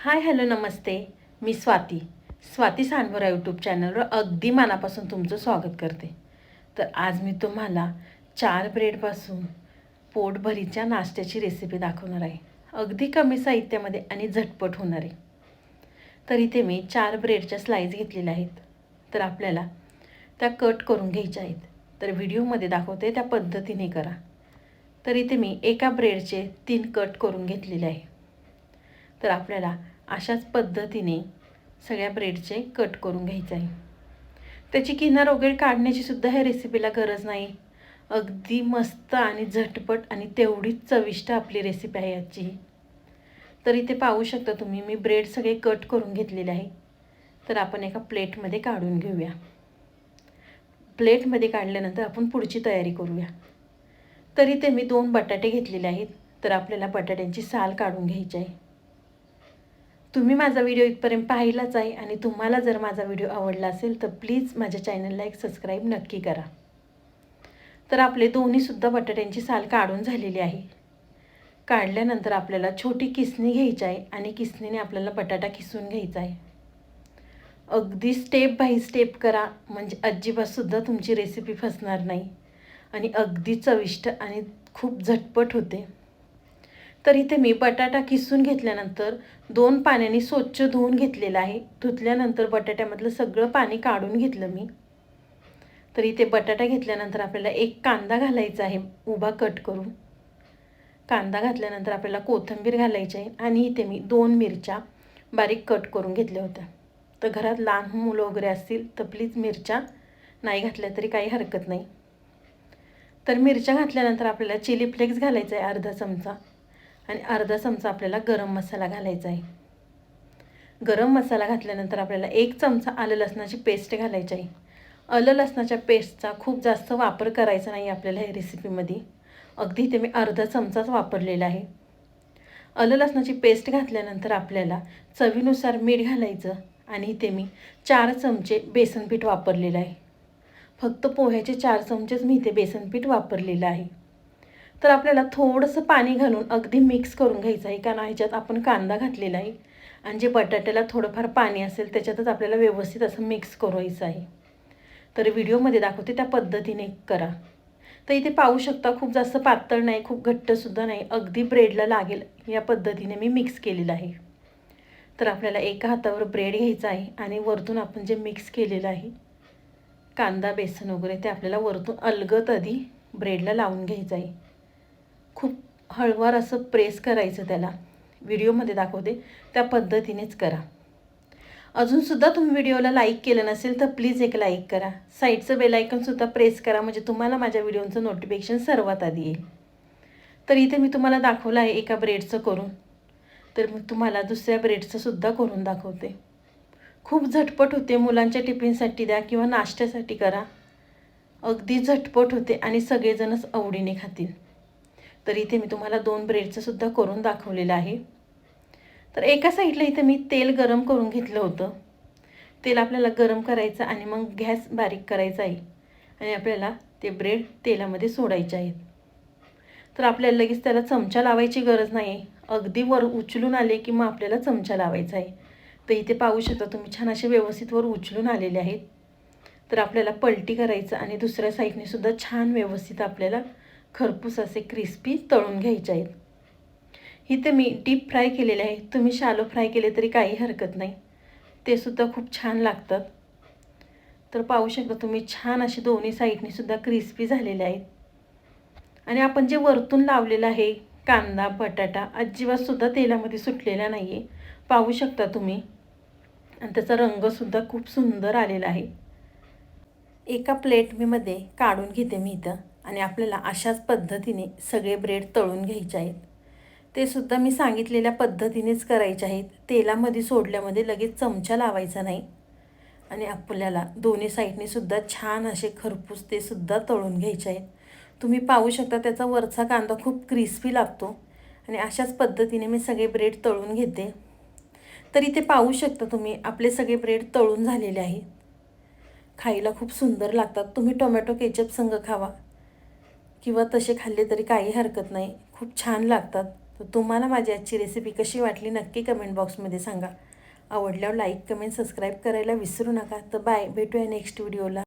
हाय hello नमस्ते. मी Swati. Swati Sandavara YouTube चॅनलवर अगदी मनापासून तुमचं स्वागत करते. तर आज मी तुम्हाला चार ब्रेडपासून पोटभरीच्या नाश्त्याची रेसिपी दाखवणार आहे. अगदी कमी साहित्यामध्ये आणि झटपट होणार आहे. तर इथे मी चार ब्रेडच्या स्लाईस घेतलेल्या आहेत. तर आपल्याला त्या कट करून घ्यायच्या आहेत. तर व्हिडिओमध्ये दाखवते त्या पद्धतीने करा. तर इथे मी एका ब्रेडचे तीन कट करून घेतलेले आहे. तर आपल्याला अशाच पद्धतीने सगळ्या ब्रेडचे कट करून घ्यायचं आहे. त्याची किनार वगैरे काढण्याची सुद्धा ह्या रेसिपीला गरज नाही. अगदी मस्त आणि झटपट आणि तेवढीच चविष्ट आपली रेसिपी आहे याची तर इथे पाहू शकता तुम्ही मी ब्रेड सगळे कट करून घेतलेले आहे. तर आपण एका प्लेटमध्ये काढून घेऊया. प्लेटमध्ये काढल्यानंतर आपण पुढची तयारी करूया. तर इथे मी दोन बटाटे घेतलेले आहेत. तर आपल्याला बटाट्यांची साल काढून घ्यायची आहे. तुम्ही माझा व्हिडिओ इथपर्यंत पाहिलाच आहे आणि तुम्हाला जर माझा व्हिडिओ आवडला असेल तर प्लीज माझ्या चॅनलला एक सबस्क्राईब नक्की करा. तर आपले दोन्हीसुद्धा बटाट्यांची साल काढून झालेली आहे. काढल्यानंतर आपल्याला छोटी किसणी घ्यायची आहे आणि किसणीने आपल्याला बटाटा किसून घ्यायचा आहे. अगदी स्टेप बाय स्टेप करा म्हणजे अजिबातसुद्धा तुमची रेसिपी फसणार नाही. आणि अगदी चविष्ट आणि खूप झटपट होते. तर इथे मी बटाटा किसून घेतल्यानंतर दोन पाण्याने स्वच्छ धुवून घेतलेलं आहे. धुतल्यानंतर बटाट्यामधलं सगळं पाणी काढून घेतलं मी. तर इथे बटाटा घेतल्यानंतर आपल्याला एक कांदा घालायचा आहे उभा कट करून. कांदा घातल्यानंतर आपल्याला कोथिंबीर घालायची आहे आणि इथे मी दोन मिरच्या बारीक कट करून घेतल्या होत्या. तर घरात लहान मुलं वगैरे असतील तर प्लीज मिरच्या नाही घातल्या तरी काही हरकत नाही. तर मिरच्या घातल्यानंतर आपल्याला चिली फ्लेक्स घालायचा आहे अर्धा चमचा. आणि अर्धा चमचा आपल्याला गरम मसाला घालायचा आहे. गरम मसाला घातल्यानंतर आपल्याला एक चमचा आलं लसणाची पेस्ट घालायची आहे. आलं लसणाच्या पेस्टचा खूप जास्त वापर करायचा नाही आपल्याला या रेसिपीमध्ये अगदी इथे मी अर्धा चमचाच वापरलेला आहे. आलं लसणाची पेस्ट घातल्यानंतर आपल्याला चवीनुसार मीठ घालायचं आणि इथे मी चार चमचे बेसन पीठ वापरलेलं आहे. फक्त पोह्याचे चार चमचेच मी इथे बेसन पीठ वापरलेलं आहे. तर आपल्याला थोडंसं पाणी घालून अगदी मिक्स करून घ्यायचं आहे. कारण ह्याच्यात आपण कांदा घातलेला आहे. आणि जे बटाट्याला थोडंफार पाणी असेल त्याच्यातच आपल्याला व्यवस्थित असं मिक्स करायचं आहे. तर व्हिडिओमध्ये दाखवते त्या पद्धतीने करा. तर इथे पाहू शकता खूप जास्त पातळ नाही खूप घट्टसुद्धा नाही. अगदी ब्रेडला लागेल या पद्धतीने मी मिक्स केलेलं आहे. तर आपल्याला एका हातावर ब्रेड घ्यायचा आहे आणि वरतून आपण जे मिक्स केलेलं आहे कांदा बेसन वगैरे ते आपल्याला वरतून अलगत आधी ब्रेडला लावून घ्यायचं आहे. खूप हळवार असं प्रेस करायचं त्याला. व्हिडिओमध्ये दाखवते. त्या पद्धतीनेच करा. अजूनसुद्धा तुम्ही व्हिडिओला लाईक केलं नसेल तर प्लीज एक लाईक करा. साईडचं बेलायकनसुद्धा प्रेस करा. म्हणजे तुम्हाला माझ्या व्हिडिओचं नोटिफिकेशन सर्वात आधी येईल. तर इथे मी तुम्हाला दाखवलं आहे एका ब्रेडचं करून. तर मी तुम्हाला दुसऱ्या ब्रेडचंसुद्धा करून दाखवते. खूप झटपट होते. मुलांच्या टिफिनसाठी द्या किंवा नाश्त्यासाठी करा. अगदी झटपट होते आणि सगळेजणच आवडीने खातील. तर इथे मी तुम्हाला दोन ब्रेडचं सुद्धा करून दाखवलेलं आहे. तर एका साईडला इथे मी तेल गरम करून घेतलं होतं. तेल आपल्याला गरम करायचं आणि मग गॅस बारीक करायचा आहे. आणि आपल्याला ते ब्रेड तेलामध्ये सोडायचे आहेत. तर आपल्याला लगेच त्याला चमचा लावायची गरज नाही आहे अगदी वर उचलून आले की मग आपल्याला चमचा लावायचा आहे. तर इथे पाहू शकता तुम्ही छान असे व्यवस्थित वर उचलून आलेले आहेत. तर आपल्याला पलटी करायचं आणि दुसऱ्या साईडने सुद्धा छान व्यवस्थित आपल्याला खरपूस असे क्रिस्पी तळून घ्यायचे आहेत. इथे मी डीप फ्राय केलेले आहे. तुम्ही शालो फ्राय केले तरी काही हरकत नाही. ते सुद्धा खूप छान लागतात. तर पाहू शकता तुम्ही छान असे दोन्ही साईडने सुद्धा क्रिस्पी झालेले आहेत. आणि आपण जे वरतून लावलेलं आहे कांदा बटाटा अजिबातसुद्धा तेलामध्ये सुटलेला नाही आहे पाहू शकता तुम्ही. आणि त्याचा रंगसुद्धा खूप सुंदर आलेला आहे. एका प्लेट मी मध्ये काढून घेते मी इथं. आणि आपल्याला अशाच पद्धतीने सगळे ब्रेड तळून घ्यायचे आहेत. ते सुद्धा मी सांगितलेल्या पद्धतीनेच करायचे आहेत. तेलामध्ये सोडल्यामध्ये लगेच चमचा लावायचा नाही. आणि आपल्याला दोन्ही साईडने सुद्धा छान असे खरपूस ते सुद्धा तळून घ्यायचे आहेत. तुम्ही पाहू शकता त्याचा वरचा कांदा खूप क्रिस्पी लागतो. आणि अशाच पद्धतीने मी सगळे ब्रेड तळून घेते. तर इथे पाहू शकता तुम्ही आपले सगळे ब्रेड तळून झालेले आहेत. खायला खूप सुंदर लागतात. तुम्ही टोमॅटो केचप संग खावा. किंवा तसे खाल्ले तरी काही हरकत नाही. खूप छान लागतात. तर तुम्हाला माझी आजची रेसिपी कशी वाटली नक्की कमेंट बॉक्समध्ये सांगा. आवडल्यावर लाईक कमेंट सबस्क्राईब करायला विसरू नका. तर बाय भेटूया नेक्स्ट व्हिडिओला